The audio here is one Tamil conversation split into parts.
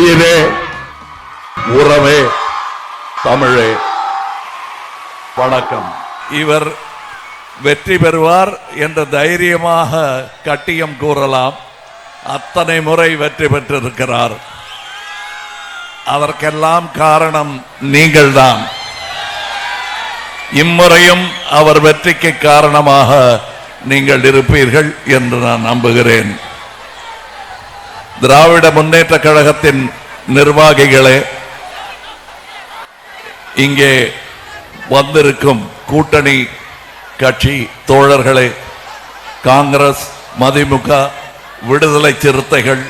உயிரே உறவே தமிழே. வணக்கம். இவர் வெற்றி பெறுவார் என்று தைரியமாக கட்டியம் கூறலாம். அத்தனை முறை வெற்றி பெற்றிருக்கிறார். அதற்கெல்லாம் காரணம் நீங்கள்தான். இம்முறையும் அவர் வெற்றிக்கு காரணமாக நீங்கள் இருப்பீர்கள் என்று நான் நம்புகிறேன். திராவிட முன்னேற்ற கழகத்தின் நிர்வாகிகளே இங்கே வந்திருக்கும் கூட்டணி கட்சி தோழர்களே காங்கிரஸ் மதிமுக விடுதலை சிறுத்தைகள்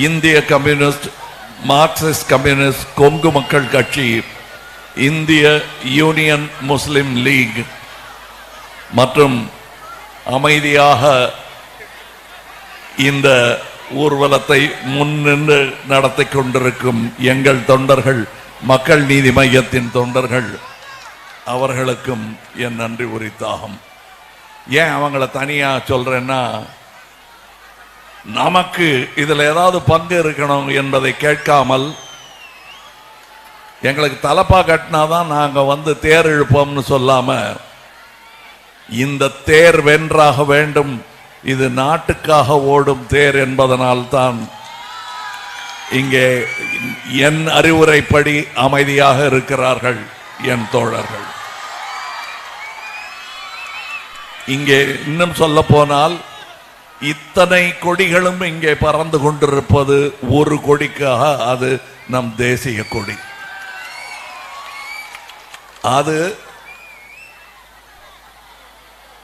இந்திய கம்யூனிஸ்ட் மார்க்சிஸ்ட் கம்யூனிஸ்ட் கொங்கு மக்கள் கட்சி இந்திய யூனியன் முஸ்லிம் லீக் மற்றும் அமைதியாக இந்த ஊர்வலத்தை முன்னின்று நடத்தி கொண்டிருக்கும் எங்கள் தொண்டர்கள் மக்கள் நீதி மையத்தின் தொண்டர்கள் அவர்களுக்கும் என் நன்றி உரித்தாகும். ஏன் அவங்கள தனியா சொல்றேன்னா நமக்கு இதில் ஏதாவது பங்கு இருக்கணும் என்பதை கேட்காமல் எங்களுக்கு தலப்பா கட்டினாதான் நாங்கள் வந்து தேர் இழுப்போம்னு சொல்லாம இந்த தேர் வென்றாக வேண்டும் இது நாட்டுக்காக ஓடும் தேர் என்பதனால் தான் இங்கே என் அறிவுரைப்படி அமைதியாக இருக்கிறார்கள் என் தோழர்கள். இங்கே இன்னும் சொல்ல போனால் இத்தனை கொடிகளும் இங்கே பறந்து கொண்டிருப்பது ஒரு கொடிக்காக அது நம் தேசிய கொடி. அது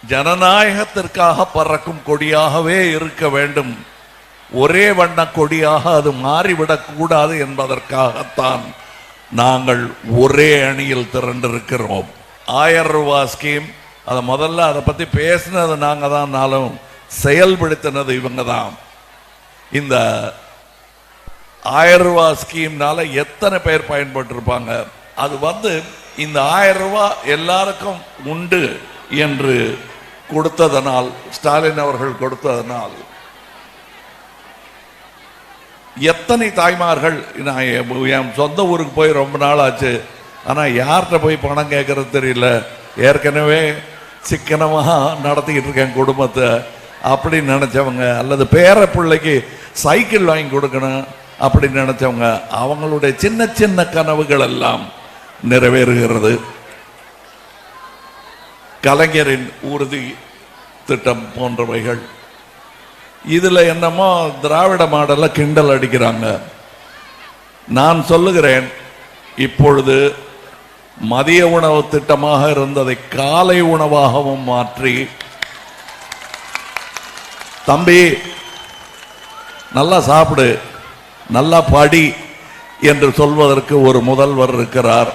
ஜனநாயகத்திற்காக பறக்கும் கொடியாகவே இருக்க வேண்டும். ஒரே வண்ண கொடியாக அது மாறிவிடக்கூடாது என்பதற்காகத்தான் நாங்கள் ஒரே அணியில் திரண்டிருக்கிறோம். ஆயிரம் ரூபா ஸ்கீம். அதை முதல்ல அதை பற்றி பேசினது நாங்கள் தான்னாலும் செயல்படுத்தினது இவங்க தான். இந்த ஆயிரம் ரூபா ஸ்கீம்னால எத்தனை பேர் பயன்பட்டிருப்பாங்க? அது வந்து இந்த ஆயிரம் ரூபா எல்லாருக்கும் உண்டு. என்று கொடுத்ததனால் ஸ்டாலின் அவர்கள் கொடுத்ததனால் எத்தனை தாய்மார்கள் நான் என் என் சொந்த ஊருக்கு போய் ரொம்ப நாள் ஆச்சு ஆனால் யார்கிட்ட போய் பணம் கேட்கறது தெரியல. ஏற்கனவே சிக்கனமாக நடத்திக்கிட்டு இருக்கேன் குடும்பத்தை அப்படின்னு நினச்சவங்க அல்லது பேர பிள்ளைக்கு சைக்கிள் வாங்கி கொடுக்கணும் அப்படின்னு நினச்சவங்க அவங்களுடைய சின்ன சின்ன கனவுகள் எல்லாம் நிறைவேறுகிறது. கலைஞரின் ஊர்தி திட்டம் போன்றவைகள். இதில் என்னமோ திராவிட மாடலில் கிண்டல் அடிக்கிறாங்க. நான் சொல்லுகிறேன் இப்பொழுது மதிய உணவு திட்டமாக இருந்ததை காலை உணவாகவும் மாற்றி. தம்பி நல்லா சாப்பிடு நல்லா படி என்று சொல்வதற்கு ஒரு முதல்வர் இருக்கிறார்.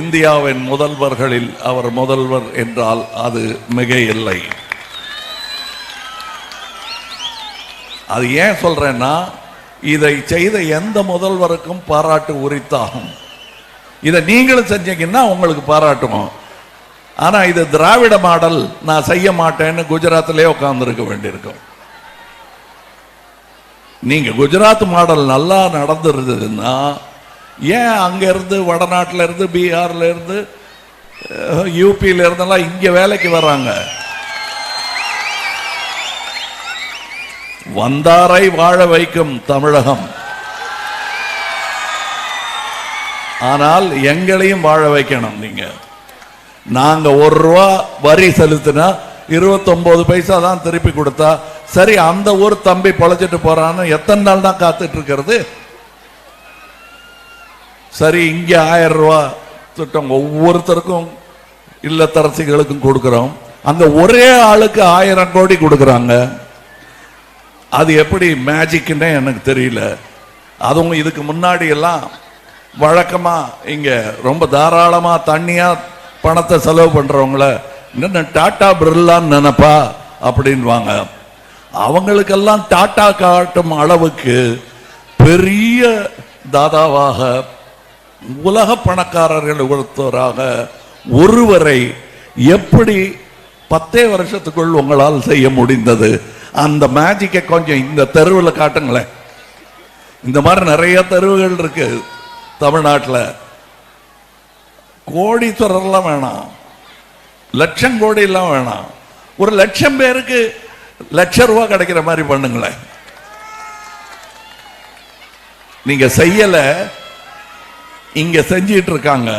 இந்தியாவின் முதல்வர்களில் அவர் முதல்வர் என்றால் அது மிக இல்லை அது ஏன் சொல்றேன்னா இதை செய்த எந்த முதல்வருக்கும் பாராட்டு உரித்தாகும். இதை நீங்களும் செஞ்சீங்கன்னா உங்களுக்கு பாராட்டுவோம் ஆனா இது திராவிட மாடல் நான் செய்ய மாட்டேன்னு குஜராத்திலே உட்கார்ந்துருக்க வேண்டியிருக்கும். நீங்க குஜராத் மாடல் நல்லா நடந்துருந்ததுன்னா ஏன் அங்கேருந்து வடநாட்டில் இருந்து பீகார்ல இருந்து யூபியில இருந்தெல்லாம் இங்க வேலைக்கு வர்றாங்க? வந்தாரை வாழ வைக்கும் தமிழகம். ஆனால் எங்களையும் வாழ வைக்கணும் நீங்க. நாங்க ஒரு ரூபா வரி செலுத்தினா இருபத்தொன்பது பைசா தான் திருப்பி கொடுத்தா சரி அந்த ஊர் தம்பி பொழைச்சிட்டு போறான்னு எத்தனை நாள் தான் காத்துட்டு இருக்கிறது? சரி இங்கே ஆயிரம் ரூபா திட்டம் ஒவ்வொருத்தருக்கும் இல்லத்தரசிகளுக்கும் கொடுக்குறோம். அங்கே ஒரே ஆளுக்கு ஆயிரம் கோடி கொடுக்குறாங்க. அது எப்படி மேஜிக்குன்னே எனக்கு தெரியல. அதுவும் இதுக்கு முன்னாடி எல்லாம் வழக்கமாக இங்கே ரொம்ப தாராளமாக தண்ணியாக பணத்தை செலவு பண்ணுறவங்கள என்ன டாட்டா பிர்லான்னு நினப்பா? அப்படின்வாங்க அவங்களுக்கெல்லாம் டாட்டா காட்டும் அளவுக்கு பெரிய தாதாவாக உலக பணக்காரர்கள் ஒருத்தராக ஒருவரை எப்படி பத்தே வருஷத்துக்குள் உங்களால் செய்ய முடிந்தது? அந்த மேஜிக்கை கொஞ்சம் இந்த தெருவில் காட்டுங்களேன். இந்த மாதிரி நிறைய தெருவுகள் இருக்கு தமிழ்நாட்டில். கோடீஸ்வரர்லாம் வேணாம். லட்சம் கோடி எல்லாம் வேணாம். ஒரு லட்சம் பேருக்கு லட்ச ரூபா கிடைக்கிற மாதிரி பண்ணுங்களேன். நீங்க செய்யல இங்க செஞ்சிட்டு இருக்காங்க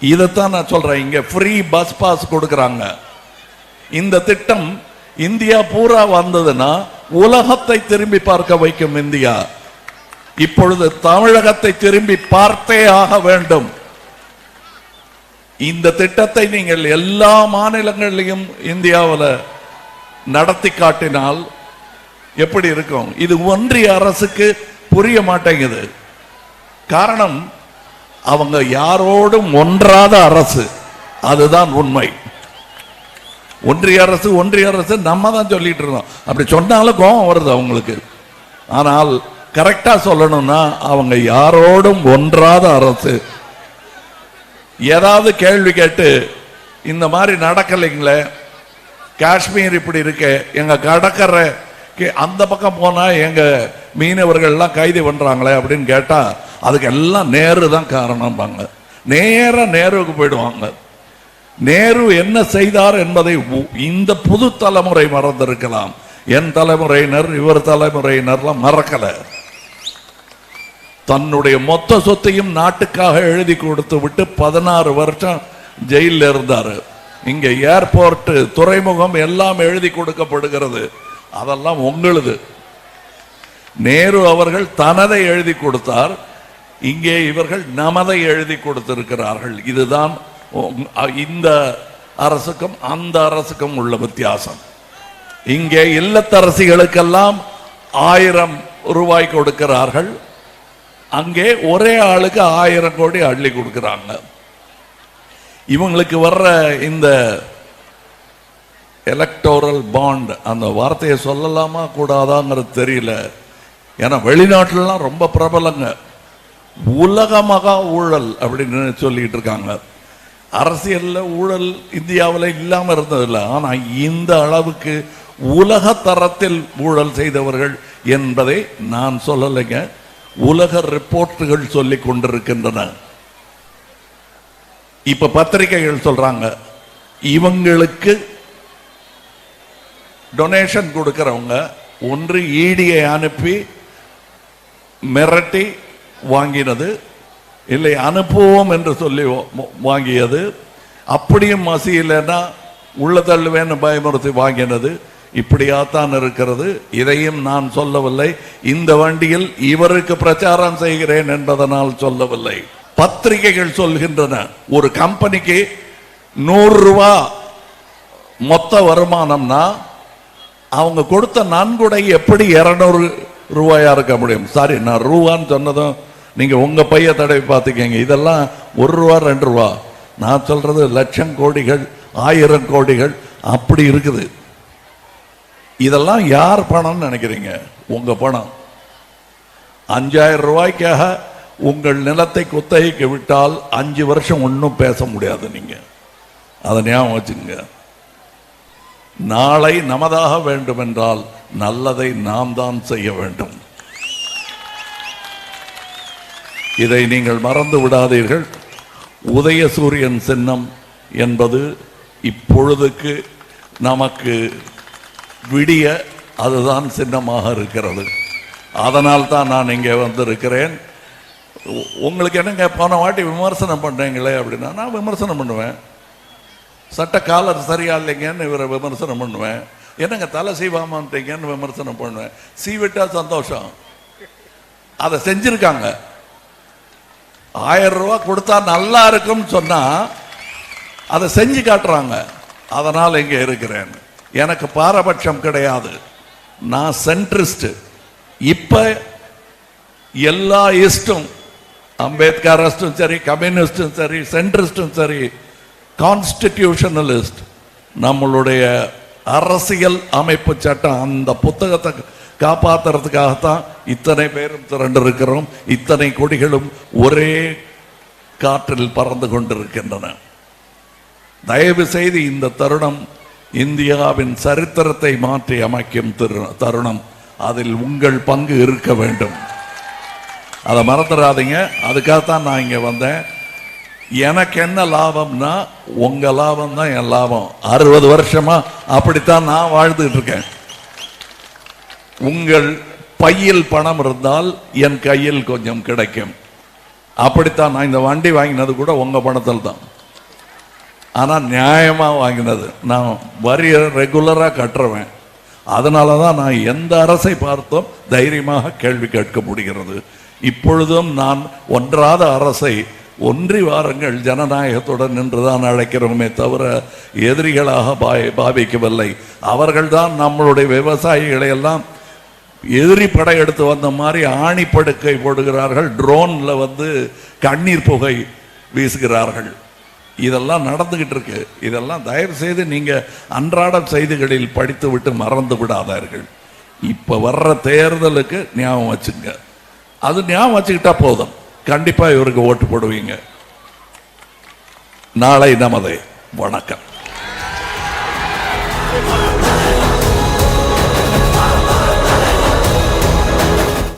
இதைத்தான் நான் சொல்றேன். இங்க ஃப்ரீ பஸ் பாஸ் கொடுக்கறாங்க. இந்த திட்டம் இந்தியா பூரா வந்ததுன்னா உலகத்தை திரும்பி பார்க்க வைக்கும் இந்தியா. இப்பொழுது தமிழகத்தை திரும்பி பார்த்தே ஆக வேண்டும். இந்த திட்டத்தை நீங்கள் எல்லா மாநிலங்களிலும் இந்தியாவில் நடத்தி காட்டினால் எப்படி இருக்கும்? இது ஒன்றிய அரசுக்கு புரிய மாட்டேங்குது. காரணம் அவங்க யாரோடும் ஒன்றாத அரசு. அதுதான் உண்மை. ஒன்றிய அரசு ஒன்றிய அரசு நம்ம தான் சொல்லிட்டு இருந்தோம். அப்படி சொன்னாலும் கோபம் வருது அவங்களுக்கு. ஆனால் கரெக்டாக சொல்லணும்னா அவங்க யாரோடும் ஒன்றாத அரசு. ஏதாவது கேள்வி கேட்டு இந்த மாதிரி நடக்கலைங்களே காஷ்மீர் இப்படி இருக்கு எங்கள் கடற்கரை கே- அந்த பக்கம் போனால் எங்கள் மீனவர்கள்லாம் கைது பண்ணுறாங்களே அப்படின்னு கேட்டால் அதுக்கு எல்லாம் நேரு தான் காரணம்பாங்க. நேராக நேருவுக்கு போயிடுவாங்க. நேரு என்ன செய்தார் என்பதை உ- இந்த புது தலைமுறை மறந்திருக்கலாம். என் தலைமுறையினர் இவர் தலைமுறையினர்லாம் மறக்கல. தன்னுடைய மொத்த சொத்தையும் நாட்டுக்காக எழுதி கொடுத்து விட்டு பதினாறு வருஷம் ஜெயிலில் இருந்தார். இங்க ஏர்போர்ட் துறைமுகம் எல்லாம் எழுதி கொடுக்கப்படுகிறது. அதெல்லாம் உங்களுது. நேரு அவர்கள் தனதை எழுதி கொடுத்தார். இங்கே இவர்கள் நமதை எழுதி கொடுத்திருக்கிறார்கள். இதுதான் இந்த அரசுக்கும் அந்த அரசுக்கும் உள்ள வித்தியாசம். இங்கே இல்லத்தரசிகளுக்கெல்லாம் ஆயிரம் ரூபாய் கொடுக்கிறார்கள். அங்கே ஒரே ஆளுக்கு ஆயிரம் கோடி அள்ளி கொடுக்கிறாங்க. இவங்களுக்கு வர்ற இந்த எலக்டோரல் பாண்ட் அந்த வார்த்தையை சொல்லலாமா கூடாதாங்கிறது தெரியல. ஏன்னா வெளிநாட்டிலலாம் ரொம்ப பிரபலங்க. உலக மகா ஊழல் அப்படின்னு சொல்லிட்டு இருக்காங்க. அரசியல்ல ஊழல் இந்தியாவில் இல்லாமல் இருந்ததில்லை. ஆனால் இந்த அளவுக்கு உலக தரத்தில் ஊழல் செய்தவர்கள் என்பதை நான் சொல்லலைங்க. உலக ரிப்போர்ட்டுகள் சொல்லி கொண்டிருக்கின்றன. இப்ப பத்திரிகைகள் சொல்றாங்க. இவங்களுக்கு டொனேஷன் கொடுக்கிறவங்க ஒன்று ஈடியை அனுப்பி மிரட்டி வாங்கினது. இல்லை அனுப்புவோம் என்று சொல்லி வாங்கியது. அப்படியும் மசியலைன்னா உள்ள தள்ளுவேன்னு பயமுறுத்தி வாங்கினது. இப்படியாத்தான் இருக்கிறது. இதையும் நான் சொல்லவில்லை. இந்த வண்டியில் இவருக்கு பிரச்சாரம் செய்கிறேன் என்பதனால் சொல்லவில்லை. பத்திரிகைகள் சொல்கின்றன. ஒரு கம்பெனிக்கு நூறு ரூபா மொத்த வருமானம்னா அவங்க கொடுத்த நன்கொடை எப்படி இரநூறு ரூபாயா இருக்க முடியும்? சாரி நான் ரூபான்னு சொன்னதும் நீங்கள் உங்கள் பைய தடவை பார்த்துக்கங்க. இதெல்லாம் ஒரு ரூபா ரெண்டு ரூபா. நான் சொல்கிறது லட்சம் கோடிகள் ஆயிரம் கோடிகள் அப்படி இருக்குது. இதெல்லாம் யார் பணம்னு நினைக்கிறீங்க? உங்கள் பணம். அஞ்சாயிரம் ரூபாய்க்காக உங்கள் நிலத்தை குத்தகைக்கு விட்டால் அஞ்சு வருஷம் ஒன்றும் பேச முடியாது நீங்கள் அதை ஞாபகம் வச்சுங்க நாளை நமதாக வேண்டுமென்றால் நல்லதை நாம் தான் செய்ய வேண்டும். இதை நீங்கள் மறந்து விடாதீர்கள். உதய சூரியன் சின்னம் என்பது இப்பொழுதுக்கு நமக்கு விடிய அதுதான் சின்னமாக இருக்கிறது. அதனால் தான் நான் இங்கே வந்திருக்கிறேன். உங்களுக்கு என்னங்க போன வாட்டி விமர்சனம் பண்ணுறீங்களே அப்படின்னா நான் விமர்சனம் பண்ணுவேன். சட்ட காலர் சரியா இல்லைங்கன்னு இவரை விமர்சனம் பண்ணுவேன். என்னங்க தலை சீவாமன்றீங்கன்னு விமர்சனம் பண்ணுவேன். சீவிட்டா சந்தோஷம். அதை செஞ்சுருக்காங்க. ஆயிரம் ரூபா கொடுத்தா நல்லா இருக்கும்னு சொன்னா அதை செஞ்சு காட்டுறாங்க. அதனால் இங்கே இருக்கிறேன். எனக்கு பாரபட்சம் கிடையாது. நான் சென்ட்ரிஸ்ட் இப்ப எல்லா இஸ்டும் அம்பேத்கரஸ்டும் சரி கம்யூனிஸ்டும் சரி சென்ட்ரிஸ்டும் சரி கான்ஸ்டிடியூஷனலிஸ்ட் நம்மளுடைய அரசியல் அமைப்பு சட்டம் அந்த புத்தகத்தை காப்பாற்றுறதுக்காகத்தான் இத்தனை பேரும் திரண்டு இருக்கிறோம் இத்தனை கொடிகளும் ஒரே காற்றில் பறந்து கொண்டிருக்கின்றன. தயவு செய்து இந்த தருணம் இந்தியாவின் சரித்திரத்தை மாற்றி அமைக்கும் தருணம். அதில் உங்கள் பங்கு இருக்க வேண்டும். அதை மறந்துடாதீங்க. அதுக்காகத்தான் நான் இங்கே வந்தேன். எனக்கு என்ன லாபம்னா உங்கள் லாபம் தான் என் லாபம். அறுபது வருஷமாக அப்படித்தான் நான் வாழ்ந்துட்டு இருக்கேன். உங்கள் பையில் பணம் இருந்தால் என் கையில் கொஞ்சம் கிடைக்கும். அப்படித்தான் நான் இந்த வண்டி வாங்கினது கூட உங்கள் பணத்தில் தான். ஆனால் நியாயமாக வாங்கினது. நான் வரி ரெகுலராக கட்டுறவேன். அதனால தான் நான் எந்த அரசை பார்த்தும் தைரியமாக கேள்வி கேட்க முடிகிறது. இப்பொழுதும் நான் ஒன்றாத அரசை ஒன்றி வாருங்கள் ஜனநாயகத்துடன் நின்றுதான் அழைக்கிறோமே தவிர எதிரிகளாக பாய் பாவிக்கவில்லை. அவர்கள்தான் நம்மளுடைய விவசாயிகளை எல்லாம் எதிரி படை எடுத்து வந்த மாதிரி ஆணி படுக்கை போடுகிறார்கள். ட்ரோனில் வந்து கண்ணீர் புகை வீசுகிறார்கள். இதெல்லாம் நடந்துகிட்டு இருக்கு. இதெல்லாம் தயவு செய்து நீங்கள் அன்றாட செய்திகளில் படித்து விட்டு மறந்து விடாதார்கள். இப்போ வர்ற தேர்தலுக்கு ஞாபகம் வச்சுங்க. அது ஞாபகம் வச்சுக்கிட்டா போதும். கண்டிப்பாக இவருக்கு ஓட்டு போடுவீங்க. நாளை நமதே. வணக்கம்.